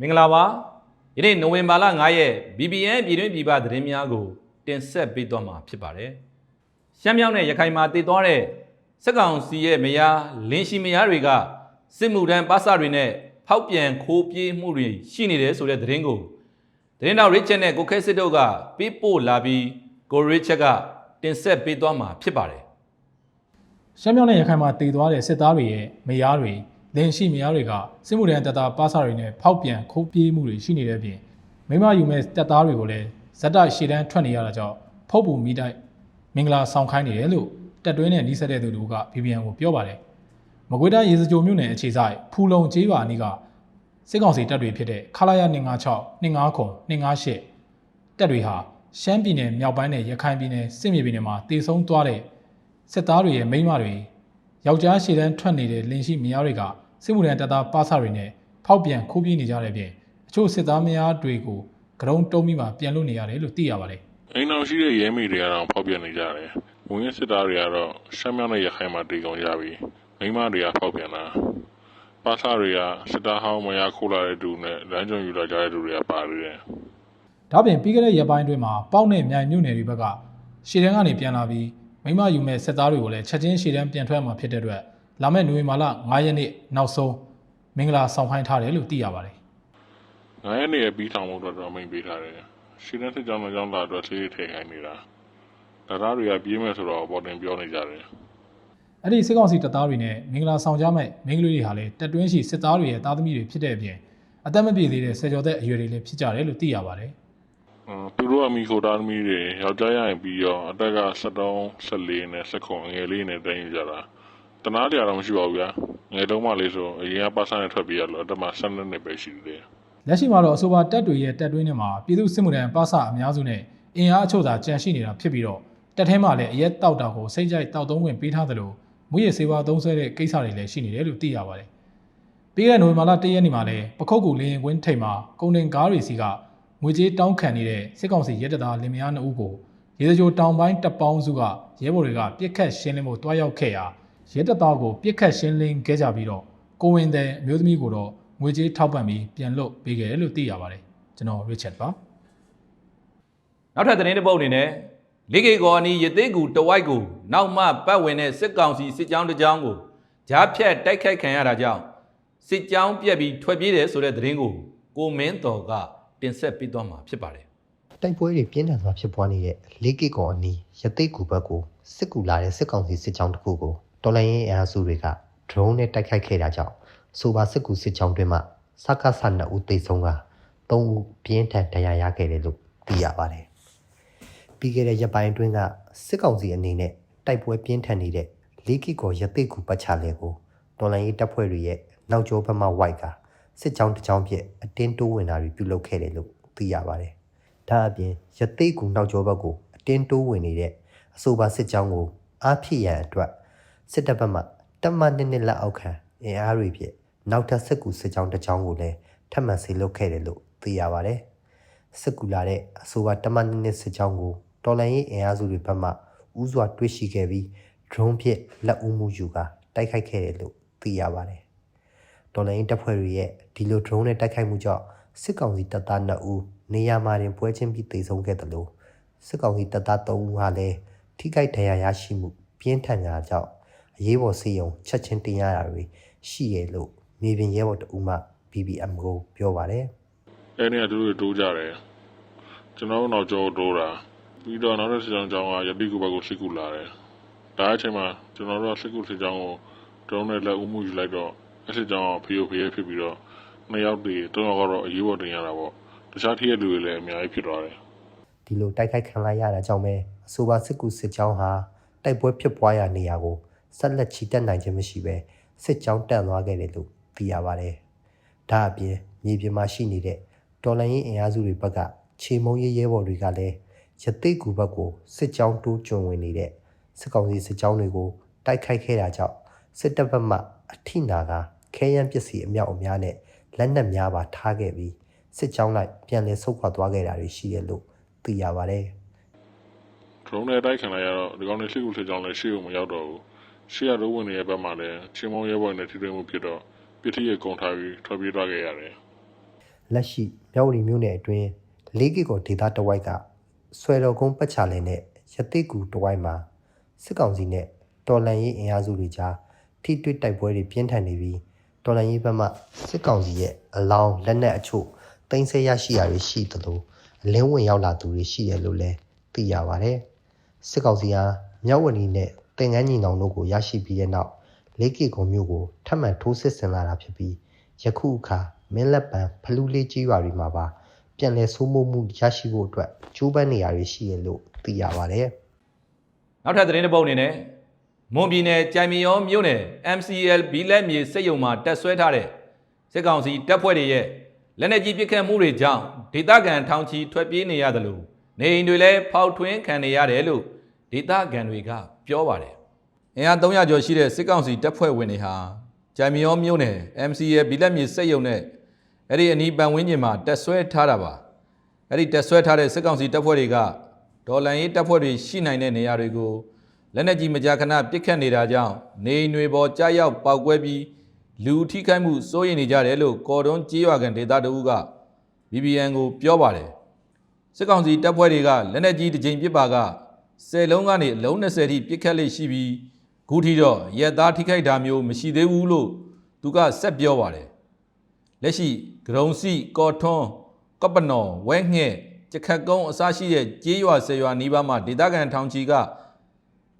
မင်္ဂလာပါယနေ့နိုဝင်ဘာလ9ရက် BBN ပြည်တွင်းပြည်ပသတင်းများကို တင်ဆက်ပေးသွားမှာဖြစ်ပါတယ်ရှမ်းမြောက်နဲ့ရခိုင်မှာတည်သွားတဲ့စက်ကောင်စီရဲ့မယားလင်းရှိမယားတွေကစစ်မှုထမ်းပါစတွေနဲ့ဖောက်ပြန်ခိုးပြေးမှုတွေရှိနေတယ်ဆိုတဲ့သတင်းကိုသတင်းတော်ရစ်ချက်နဲ့ကိုခဲစစ်တို့ကပေးပို့လာပြီးကိုရစ်ချက်ကတင်ဆက်ပေးသွားမှာဖြစ်ပါတယ်ရှမ်းမြောက်နဲ့ရခိုင်မှာတည်သွားတဲ့စစ်သားတွေရဲ့မယားတွေ လင်ရှိမယားတွေကစစ်မှုထမ်းတပ်သားပါစာတွေနဲ့ဖောက်ပြန်ခိုးပြေးမှုတွေရှိနေတဲ့အပြင်မိမယူမဲ့တပ်သားတွေကိုလည်းဇက်တိုက်ရှေ့တန်းထွက်နေရတာကြောင့်ဖုတ်ပူမိတိုက်မင်္ဂလာဆောင်ခိုင်းနေတယ်လို့တပ်တွင်းနဲ့နှိစက်တဲ့သူတို့က VPN ကိုပြောပါတယ်။မကွေးတိုင်းရေစကြိုမြို့နယ်အခြေဆိုင်ဖူလုံကျေးရွာအနီးကစစ်ကောင်စီတပ်တွေဖြစ်တဲ့ခလာရ256 259 258တပ်တွေဟာရှမ်းပြည်နယ်မြောက်ပိုင်းနဲ့ရခိုင်ပြည်နယ်စစ်မြေပြင်တွေမှာတည်ဆုံသွားတဲ့စစ်သားတွေရဲ့မိန်းမတွေယောက်ျားရှည်တန်းထွက်နေတဲ့လင်ရှိမယားတွေက စစ်မှုထမ်းတပ်သားပါစတွေနဲ့ဖောက်ပြန်ခိုးပြေးနေကြတဲ့အပြင်အချို့စစ်သားမယားတွေကိုကရုံတုံးပြီးမှပြန်လွတ်နေရတယ်လို့သိရပါတယ်အိမ်အောင်ရှိတဲ့ရဲမေတွေကတော့ဖောက်ပြနေကြတယ်။ဝင်ရစစ်သားတွေကတော့ရှမ်းမြောက်နဲ့ရခိုင်မှာတည်ကုန်ကြပြီ။မိန်းမတွေကဖောက်ပြန်တာ။ပါစာတွေကစစ်သားဟောင်းမရခိုးလာတဲ့သူနဲ့လမ်းကြုံယူလာကြတဲ့သူတွေကပါနေတယ်။ဒါပြင်ပြီးခဲ့တဲ့ရက်ပိုင်းအတွင်းမှာပေါက်နဲ့မြိုင်မြို့နယ်တွေဘက်ကရှည်တန်းကနေပြန်လာပြီးမိန်းမယူမဲ့စစ်သားတွေကိုလည်းချက်ချင်းရှည်တန်းပြန်ထွက်မှာဖြစ်တဲ့အတွက် လာမယ့်နိုဝင်ဘာလ9ရက်နေ့နောက်ဆုံးမင်္ဂလာဆောင်ခိုင်းထားတယ်လို့သိရပါတယ်။ငါးရက်နေရပြီးထောင်ဖို့အတွက်တော့မိန်ပေးထားတယ်။ရှင်းတဲ့စစ်ကြောင်းနဲ့ကြောင်းလာအတွက်ဆေးထည့်ခိုင်းနေတာ။ဒါသားတွေကပြေးမယ်ဆိုတော့ပေါ်တင်ပြောနေကြတယ်။အဲ့ဒီစစ်ကောင်စီတပ်သားတွေနဲ့မင်္ဂလာဆောင်ကြမဲ့မိန်းကလေးတွေဟာလည်းတပ်တွင်းရှိစစ်သားတွေရဲ့သားသမီးတွေဖြစ်တဲ့အပြင်အသက်မပြည့်သေးတဲ့ဆယ်ကျော်သက်အရွယ်တွေလည်းဖြစ်ကြတယ်လို့သိရပါတယ်။။အင်းသူတို့အမိခိုသားသမီးတွေယောက်ျားရရင်ပြီးတော့အသက်က73 14နဲ့19ငယ်လေးနဲ့တိုင်းယူကြတာ။ တနားတရားတော့မရှိပါဘူးဗျာ။ငယ်တုန်းမှလေးဆိုအရင်ကပါစာနဲ့ထွက်ပြေးရလို့အသက်မှ12နှစ်ပဲရှိသေးတယ်။လက်ရှိမှာတော့အဆိုပါတပ်တွေရဲ့တပ်တွင်းထဲမှာပြည်သူစစ်မှုထမ်းပါစအများစုနဲ့အင်အားအချို့သာကြန့်ရှိနေတာဖြစ်ပြီးတော့တပ်ထဲမှာလည်းအရက်တောက်တာကိုစိတ်ကြိုက်တောက်သုံးခွင့်ပေးထားသလိုမူရစေဝါသုံးဆွဲတဲ့ကိစ္စတွေလည်းရှိနေတယ်လို့သိရပါတယ်။ပြီးခဲ့တဲ့နိုဝင်ဘာလ၁ရက်နေ့မှာလည်းပခုတ်ကူလင်းရင်ကွင်းထိပ်မှာကုန်တင်ကားတွေစီကငွေကြေးတောင်းခံနေတဲ့စစ်ကောင်စီရဲတပ်သားလင်မယား2ဦးကိုရေစကြိုတောင်ပိုင်းတပ်ပေါင်းစုကရဲဘော်တွေကပြစ်ခတ်ရှင်းလင်းဖို့တွားရောက်ခဲ့ရာ ရဲတပ်သားကိုပြစ်ခတ်ရှင်းလင်းခဲ့ကြပြီးတော့ကိုဝင်တဲ့အမျိုးသမီးကိုတော့ငွေကြေးထောက်ပံ့ပြီးပြန်လွတ်ပေးခဲ့တယ်လို့သိရပါတယ်ကျွန်တော် Richard ပါနောက်ထပ်သတင်းတစ်ပုဒ်အနေနဲ့လေးကေကော်အနီးရသေးကူတဝိုက်ကိုနောက်မှပတ်ဝင်တဲ့စစ်ကောင်စီစစ်ကြောင်းတစ်ကြောင်းကိုကြားဖြတ်တိုက်ခိုက်ခံရတာကြောင့်စစ်ကြောင်းပြက်ပြီးထွက်ပြေးတယ်ဆိုတဲ့သတင်းကိုကိုမင်းတော်ကတင်ဆက်ပေးသွားမှာဖြစ်ပါတယ်တိုက်ပွဲတွေပြင်းထန်စွာဖြစ်ပွားနေတဲ့လေးကစ်ကော်အနီးရသိတ်ကူဘက်ကိုစစ်ကူလာတဲ့စစ်ကောင်စီစစ်ကြောင်းတစ်ခုကို တော်လိုင်းရင်အင်အားစုတွေက drone နဲ့တိုက်ခိုက်ခဲ့တာကြောင့်ဆိုပါစစ်ကူစစ်ကြောင်းတွင်မှစက္ကဆ2ဦးသေဆုံးက3ဦးပြင်းထန်ဒဏ်ရာရခဲ့တယ်လို့သိရပါတယ်။ပြီးခဲ့တဲ့ရက်ပိုင်းအတွင်းကစစ်ကောင်စီအနေနဲ့တိုက်ပွဲပြင်းထန်နေတဲ့လေးကစ်ကော်ရသိတ်ကူပတ်ချလဲကိုတော်လိုင်းရေးတပ်ဖွဲ့တွေရဲ့နောက်ကျောဘက်မှဝိုက်ကစစ်ကြောင်းတစ်ကြောင်းပြည့်အတင်းတိုးဝင်တာတွေပြုလုပ်ခဲ့တယ်လို့သိရပါတယ်။ဒါအပြင်ရသိတ်ကူနောက်ကျောဘက်ကိုအတင်းတိုးဝင်နေတဲ့အဆိုပါစစ်ကြောင်းကိုအားဖြည့်ရန်အတွက် စစ်တပ်ဘက်မှတပ်မနှစ်နှစ်လက်အောက်ခံအင်အားတွေဖြင့်နောက်ထပ်စစ်ကူစစ်ကြောင်းတစ်ကြောင်းကိုလည်းထပ်မံဆေးလုပ်ခဲ့တယ်လို့သိရပါတယ်။စစ်ကူလာတဲ့အဆိုပါတပ်မနှစ်နှစ်စစ်ကြောင်းကိုတော်လန်ရေးအင်အားစုတွေဘက်မှဥစွာတွေ့ရှိခဲ့ပြီး drone ဖြင့်လက်ဦးမှုယူကာတိုက်ခိုက်ခဲ့တယ်လို့သိရပါတယ်။ဒေါ်လာရင်းတပ်ဖွဲ့တွေရဲ့ဒီလို drone နဲ့တိုက်ခိုက်မှုကြောင့်စစ်ကောင်စီတပ်သား2ဦးနေရာမှာတင်ပွဲချင်းပြီးသေဆုံးခဲ့တယ်လို့စစ်ကောင်စီတပ်သား3ဦးဟာလည်းထိခိုက်ဒဏ်ရာရရှိမှုပြင်းထန်တာကြောင့် အရေးပေါ်စေယုံချက်ချင်းတင်ရတာတွေရှိရလို့မြေပြင်ရဲဘော်တဦးမှ BBM ကိုပြောပါတယ်။အဲ့ဒီကသူတို့တိုးကြတယ်။ကျွန်တော်တို့နောက်ကျောတိုးတာပြီးတော့နောက်တစ်စစ်ကြောင်းကြောင်းကရတိကူဘက်ကိုစစ်ကူလာတယ်။ဒါအချိန်မှာကျွန်တော်တို့ကစစ်ကူစစ်ကြောင်းကိုဒရုန်းနဲ့လက်ဦးမှုယူလိုက်တော့အစစ်ကြောင်းကဖီယိုဖီယဲဖြစ်ပြီးတော့နှစ်ယောက်တည်းသုံးယောက်ကတော့အရေးပေါ်တင်ရတာပေါ့။တခြားထိတဲ့လူတွေလည်းအများကြီးဖြစ်သွားတယ်ဒီလိုတိုက်ခိုက်ခံလိုက်ရတာကြောင့်ပဲအဆိုပါစစ်ကူစစ်ကြောင်းဟာတိုက်ပွဲဖြစ်ပွားရာနေရာကို ဆက်လက်ချီတက်နိုင်ခြင်းမရှိဘဲစစ်ကြောင်းတန့်သွားခဲ့တယ်လို့သိရပါတယ်။ဒါအပြင်မြေပြင်မှာရှိနေတဲ့တော်လန်ရေးအင်အားစုတွေဘက်ကခြေမုံရေးရဲဘော်တွေကလည်းရသိတ်ကူဘက်ကိုစစ်ကြောင်းတိုးကျွံဝင်နေတဲ့စစ်ကောင်စီစစ်ကြောင်းတွေကိုတိုက်ခိုက်ခဲ့တာကြောင့်စစ်တပ်ဘက်မှအထိနာကခဲယမ်းပစ္စည်းအမြောက်အများနဲ့လက်နက်များပါထားခဲ့ပြီးစစ်ကြောင်းလိုက်ပြန်လည်ဆုတ်ခွာသွားခဲ့တာတွေရှိရလို့သိရပါတယ်။။ drone နဲ့တိုက်ခံလိုက်ရတော့ဒီကောင်တွေစစ်ကူစစ်ကြောင်းလည်းရှေ့ကိုမရောက်တော့ဘူး။ ရှေ့ကရိုးဝင်နေတဲ့ဘက်မှာလည်းချင်းမုံရဲဘော်နဲ့ထိတွေ့မှုဖြစ်တော့ပြစ်ထီရဲ့ကုံထားပြီးထွက်ပြေးသွားခဲ့ရတယ်လက်ရှိမြောက်ဝတီမြို့နယ်အတွင်းလေးကီကိုဒေသတဝိုက်ကဆွဲတော်ကုန်းပတ်ချလဲနဲ့ရတိကူတဝိုက်မှာစစ်ကောင်စီနဲ့တော်လန်ရေးအင်အားစုတွေကြားထိတွေ့တိုက်ပွဲတွေပြင်းထန်နေပြီးတော်လန်ရေးဘက်မှစစ်ကောင်စီရဲ့အလောင်းလက်နက်အချို့တင်ဆက်ရရှိရာတွေရှိသလိုအလင်းဝင်ရောက်လာသူတွေရှိတယ်လို့လည်းသိရပါတယ်စစ်ကောင်စီဟာမြောက်ဝတီနဲ့ တင်ငန်းညီနောင်တို့ကိုရရှိပြီးတဲ့နောက်လေးကီကုံမျိုးကိုထပ်မံထိုးစစ်ဆင်လာတာဖြစ်ပြီးယခုအခါမင်းလက်ပံဖလူးလေးကြီးရွာတွေမှာပါပြန်လည်ဆိုးမိုးမှုရရှိဖို့အတွက်ကြိုးပမ်းနေရတွေရှိရလို့သိရပါတယ်နောက်ထပ်သတင်းတစ်ပုဒ်အနေနဲ့မွန်ပြည်နယ်ကြိုင်မီယောမြို့နယ် MCL ဘီလက်မြေစစ်ရုံမှာတက်ဆွဲထားတဲ့စစ်ကောင်စီတပ်ဖွဲ့တွေရဲ့လက်နက်ကြီးပစ်ခတ်မှုတွေကြောင့်ဒေသခံထောင်ချီထွက်ပြေးနေရတယ်လို့နေအိမ်တွေလည်းဖောက်ထွင်းခံနေရတယ်လို့ ဒေသခံတွေကပြောပါတယ်။အင်အား300ကျော်ရှိတဲ့စစ်ကောင်စီတပ်ဖွဲ့ဝင်တွေဟာကြိုင်မီယောမြို့နယ် MCL ဘီလက်မြေစစ်ရုံနဲ့အဲ့ဒီအနီးပတ်ဝန်းကျင်မှာတက်ဆွဲထားတာပါ။အဲ့ဒီတက်ဆွဲထားတဲ့စစ်ကောင်စီတပ်ဖွဲ့တွေကဒေါ်လန်ရေးတပ်ဖွဲ့တွေရှိနိုင်တဲ့နေရာတွေကိုလက်နက်ကြီးမကြာခဏပစ်ခတ်နေတာကြောင့်နေအိမ်တွေပေါ်ကြားရောက်ပောက်ကွဲပြီးလူထိခိုက်မှုစိုးရိမ်နေကြတယ်လို့ကော်တွန်းကြေးရွာကန်ဒေသတအုပ်က BBN ကိုပြောပါတယ်စစ်ကောင်စီတပ်ဖွဲ့တွေကလက်နက်ကြီးတစ်ကြိမ်ပစ်ပါက 10လုံးကနေအလုံး20ထိပစ်ခတ်လိမ့်ရှိပြီးခုထိတော့ရက်သားထိခိုက်တာမျိုးမရှိသေးဘူးလို့သူကဆက်ပြောပါတယ်လက်ရှိဂရုံစီကော်ထွန်းကပ္ပနော်ဝဲငှဲ့ကြခတ်ကုန်းအစရှိတဲ့ကြေးရွာဆယ်ရွာနီးပါးမှာဒေသခံထောင်ချီက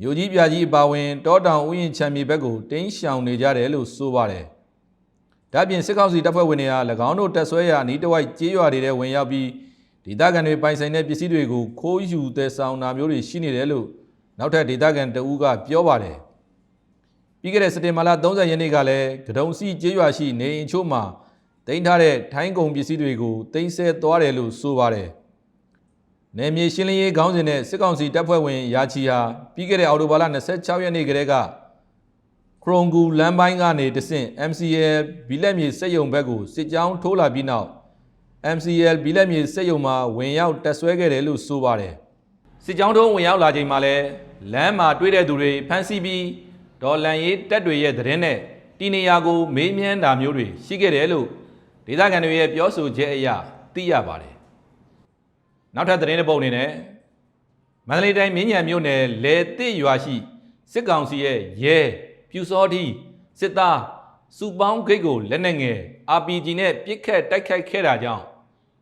မြို့ကြီးပြကြီးအပါဝင်တောတောင်ဥယျာဉ်ချမ်းမြေဘက်ကိုတင်းရှောင်နေကြတယ်လို့ဆိုပါတယ်။ဒါ့အပြင်စစ်ကောင်စီတပ်ဖွဲ့ဝင်တွေက၎င်းတို့တက်ဆွဲရာနီးတစ်ဝိုက်ကြေးရွာတွေထဲဝင်ရောက်ပြီး ဒေသခံတွေပိုင်ဆိုင်တဲ့ပစ္စည်းတွေကိုခိုးယူသယ်ဆောင်တာမျိုးတွေရှိနေတယ်လို့နောက်ထပ်ဒေသခံတဦးကပြောပါတယ်။ပြီးခဲ့တဲ့စက်တင်ဘာလ30ရက်နေ့ကလည်းကဒုံစီကြေးရွာရှိနေအိမ်ချို့မှာတင်ထားတဲ့ထိုင်းကုန်ပစ္စည်းတွေကိုတင်ဆက်သွားတယ်လို့ဆိုပါတယ်။နယ်မြေရှင်းလင်းရေးခေါင်းစဉ်နဲ့စစ်ကောင်စီတပ်ဖွဲ့ဝင်ရာချီဟာပြီးခဲ့တဲ့အောက်တိုဘာလ26ရက်နေ့ကတည်းကခရုံဂူလမ်းပိုင်းကနေတဆင့် MCL ဘီလက်မြေစက်ယုံဘက်ကိုစစ်ကြောင်းထိုးလာပြီးနောက် MCL ဘီလက်မြေစက်ယုံမှာဝင်ရောက်တက်ဆွဲခဲ့တယ်လို့ဆိုပါတယ်စစ်ကြောင်းထုံးဝင်ရောက်လာချိန်မှာလဲလမ်းမှာတွေ့တဲ့သူတွေဖမ်းဆီးပြီးဒေါ်လန်ရေးတက်တွေရဲ့သတင်းနဲ့တီနေယာကိုမေးမြန်းတာမျိုးတွေရှိခဲ့တယ်လို့ဒေသခံတွေရဲ့ပြောဆိုချက်အရသိရပါတယ်နောက်ထပ်သတင်းတစ်ပုဒ်အနေနဲ့မန္တလေးတိုင်းမြင်းညံမြို့နယ်လေတစ်ရွာရှိစစ်ကောင်စီရဲ့ရဲပြူစောတိစစ်သားစုပေါင်းဂိတ်ကိုလက်နက်ငယ် RPG နဲ့ပစ်ခတ်တိုက်ခိုက်ခဲ့တာကြောင့်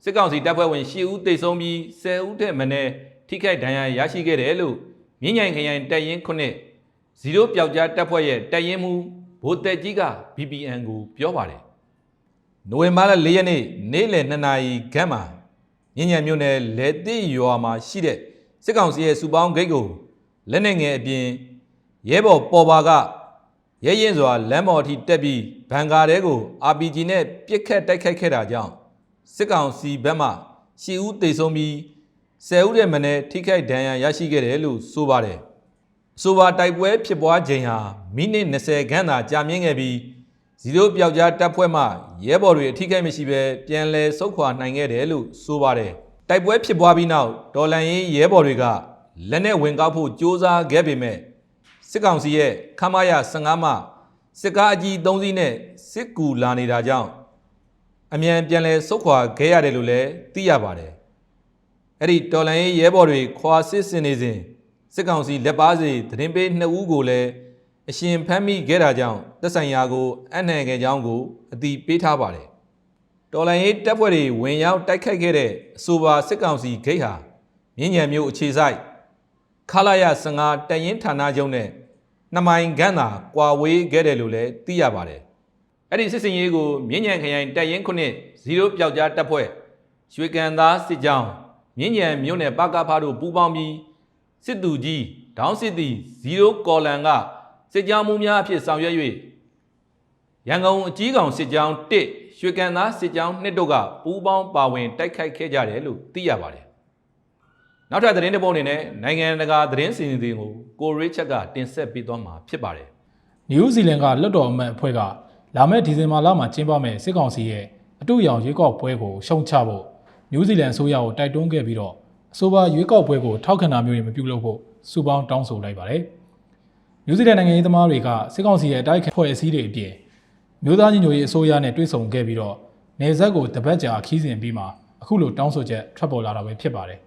စစ်ကောင်စီတပ်ဖွဲ့ဝင်10ဦးသေဆုံးပြီး10ဦးထက်မနည်းထိခိုက်ဒဏ်ရာရရှိခဲ့တယ်လို့မြင်းညံခရိုင်တပ်ရင်းခုနှစ်ဇီရိုပျောက်ကြားတပ်ဖွဲ့ရဲ့တပ်ရင်းမှုဗိုလ်တက်ကြီးက BPN ကိုပြောပါတယ်နိုဝင်ဘာလ၄ရက်နေ့နေ့လယ်2နာရီခန့်မှာညဉ့်ညံမြို့နယ်လေတိရွာမှာရှိတဲ့စစ်ကောင်စီရဲ့စူပေါင်းဂိတ်ကိုလက်နက်ငယ်အပြင်ရဲဘော်ပေါ်ပါကရဲရင်စွာလမ်းပေါ်အထိတက်ပြီးဘန်ကာတဲကို RPG နဲ့ပစ်ခတ်တိုက်ခိုက်ခဲ့တာကြောင့် စစ်ကောင်စီဘက်မှ10ဦးသေဆုံးပြီး10ဦးရဲ့မနေ့ထိခိုက်ဒဏ်ရာရရှိခဲ့တယ်လို့ဆိုပါတယ်အဆိုပါတိုက်ပွဲဖြစ်ပွားချိန်ဟာမိနစ်20ခန့်သာကြာမြင့်ခဲ့ပြီးဇီရိုပျောက်ကြားတပ်ဖွဲ့မှရဲဘော်တွေအထိကိတ်မရှိဘဲပြန်လည်ဆုတ်ခွာနိုင်ခဲ့တယ်လို့ဆိုပါတယ်။တိုက်ပွဲဖြစ်ပွားပြီးနောက်ဒေါ်လန်ရေးရဲဘော်တွေကလက်နဲ့ဝင်ကောက်ဖို့ကြိုးစားခဲ့ပေမဲ့စစ်ကောင်စီရဲ့ခမာရ15မှစစ်ကားအကြီး3စီးနဲ့စစ်ကူလာနေတာကြောင့် အမြန်ပြန်လည်ဆုတ်ခွာခဲ့ရတယ်လို့လည်းသိရပါတယ်။အဲ့ဒီတော်လန်ရေးရဲဘော်တွေခွာစစ်စင်နေစဉ်စစ်ကောင်စီလက်ပါစီသတင်းပေး2ဦးကိုလည်းအရှင်ဖမ်းမိခဲ့တာကြောင့်သက်ဆိုင်ရာကိုအနှံငယ်ကြောင်းကိုအတိပေးထားပါတယ်။တော်လိုင်းရေးတပ်ဖွဲ့တွေဝင်ရောက်တိုက်ခိုက်ခဲ့တဲ့အဆိုပါစစ်ကောင်စီဂိတ်ဟာမြင်းညံမျိုးအခြေဆိုင်ခလာရ15တရင်ဌာနချုပ်နဲ့နှစ်မိုင်ခန့်သာကွာဝေးခဲ့တယ်လို့လည်းသိရပါတယ်။ အဲ့ဒီစစ်စင်ရေးကိုမြင်းညံခရိုင်တပ်ရင်းခုနှစ်0ပျောက်ကြားတပ်ဖွဲ့ရွှေကန်သားစစ်ကြောင်းမြင်းညံမြို့နယ်ပကဖားတို့ပူးပေါင်းပြီးစစ်သူကြီးဒေါင်းစစ်သည်0ကော်လန်ကစစ်ကြောင်းမှုများအဖြစ်ဆောင်ရွက်၍ရန်ကုန်အကြီးကောင်စစ်ကြောင်း1ရွှေကန်သားစစ်ကြောင်း2တို့ကပူးပေါင်းပါဝင်တိုက်ခိုက်ခဲ့ကြတယ်လို့သိရပါတယ်။နောက်ထပ်သတင်းတစ်ပုဒ်အနေနဲ့နိုင်ငံတကာသတင်းစီစဉ်တွေကိုကိုရစ်ချက်ကတင်ဆက်ပေးသွားမှာဖြစ်ပါတယ်နယူးဇီလန်ကလွတ်တော်အမတ်အဖွဲ့က လာမယ့်ဒီဇင်ဘာလမှာကျင်းပမယ့်စစ်ကောင်စီရဲ့အတူရောင်ရွေးကောက်ပွဲကိုရှုံချဖို့နယူးဇီလန်အစိုးရကိုတိုက်တွန်းခဲ့ပြီးတော့အဆိုပါရွေးကောက်ပွဲကိုထောက်ခံတာမျိုးတွေမပြုလုပ်ဖို့စူပေါင်းတောင်းဆိုလိုက်ပါတယ်။နယူးဇီလန်နိုင်ငံရေးသမားတွေကစစ်ကောင်စီရဲ့အတိုက်အခံဖွဲ့အစည်းတွေအပြင်မျိုးသားညီညွတ်ရေးအစိုးရနဲ့တွေ့ဆုံခဲ့ပြီးတော့နေဆက်ကိုတပတ်ကြာခီးစဉ်ပြီးမှအခုလိုတောင်းဆိုချက်ထွက်ပေါ်လာတာပဲဖြစ်ပါတယ်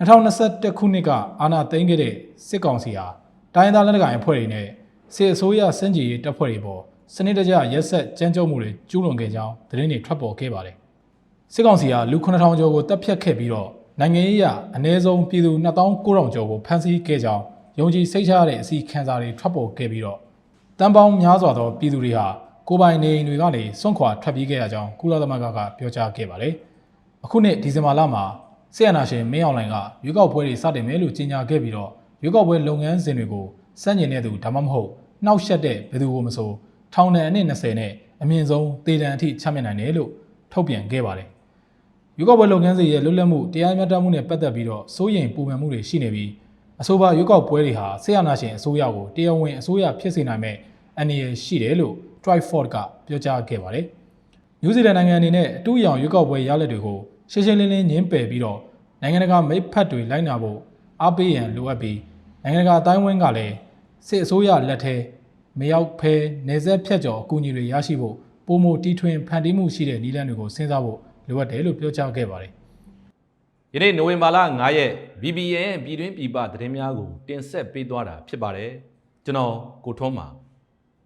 2021ခုနှစ်ကအာဏာသိမ်းခဲ့တဲ့စစ်ကောင်စီဟာတိုင်းဒေသလက်နက်ကိုင်အဖွဲ့တွေနဲ့စစ်အစိုးရစင်ကြီးရေးတပ်ဖွဲ့တွေပေါ် စနစ်တကျရက်ဆက်ကြမ်းကြုတ်မှုတွေကျူးလွန်ခဲ့ကြောင်းသတင်းတွေထွက်ပေါ်ခဲ့ပါတယ်စစ်ကောင်စီကလူ9000ကျော်ကိုတပ်ဖြတ်ခဲ့ပြီးတော့နိုင်ငံရေးအရအ ਨੇ ဆုံးပြည်သူ2900ကျော်ကိုဖမ်းဆီးခဲ့ကြောင်းယုံကြည်စိတ်ချရတဲ့အစီခံစာတွေထွက်ပေါ်ခဲ့ပြီးတော့တန်ပေါင်းများစွာသောပြည်သူတွေဟာကိုယ်ပိုင်နေအိမ်တွေကနေစွန့်ခွာထွက်ပြေးခဲ့ရကြောင်းကုလသမဂ္ဂကပြောကြားခဲ့ပါတယ်။အခုနှစ်ဒီဇင်ဘာလမှာဆီယနာရှင်မင်းအောင်လှိုင်ကရွေးကောက်ပွဲတွေစတင်မယ်လို့ကြေညာခဲ့ပြီးတော့ရွေးကောက်ပွဲလုပ်ငန်းစဉ်တွေကိုစန့်ကျင်တဲ့သူဒါမှမဟုတ်နှောက်ယှက်တဲ့ဘယ်သူကိုမဆို ထောင်ဒဏ်အနည်း20နဲ့အမြင့်ဆုံးတေဒဏ်အထိချမှတ်နိုင်တယ်လို့ထုတ်ပြန်ခဲ့ပါတယ်။ရွေးကောက်ပွဲလုပ်ငန်းစဉ်ရဲ့လွတ်လပ်မှုတရားမျှတမှုနဲ့ပတ်သက်ပြီးတော့စိုးရိမ်ပူပန်မှုတွေရှိနေပြီးအဆိုပါရွေးကောက်ပွဲတွေဟာဆီယနာရှင်အစိုးရကိုတရားဝင်အစိုးရဖြစ်စေနိုင်မဲ့အနေရရှိတယ်လို့ Triford ကပြောကြားခဲ့ပါတယ်။နယူးဇီလန်နိုင်ငံအနေနဲ့အတူရောင်ရွေးကောက်ပွဲရလဒ်တွေကိုရှင်းရှင်းလင်းလင်းညင်းပယ်ပြီးတော့နိုင်ငံတကာမိတ်ဖက်တွေလိုက်နာဖို့အားပေးရန်လိုအပ်ပြီးနိုင်ငံတကာအတိုင်းဝန်းကလည်းစစ်အစိုးရလက်ထဲ မရောက်ဖဲနေဆက်ဖြတ်ကျော်အကူအညီတွေရရှိဖို့ပုံမတီထွင်ဖန်တီးမှုရှိတဲ့နည်းလမ်းတွေကိုစဉ်းစားဖို့လိုအပ်တယ်လို့ပြောကြားခဲ့ပါတယ်။ယနေ့နိုဝင်ဘာလ9ရက် BBN ပြည်တွင်းပြည်ပသတင်းများကိုတင်ဆက်ပေးသွားတာဖြစ်ပါတယ်ကျွန်တော်ကိုထွန်းပါ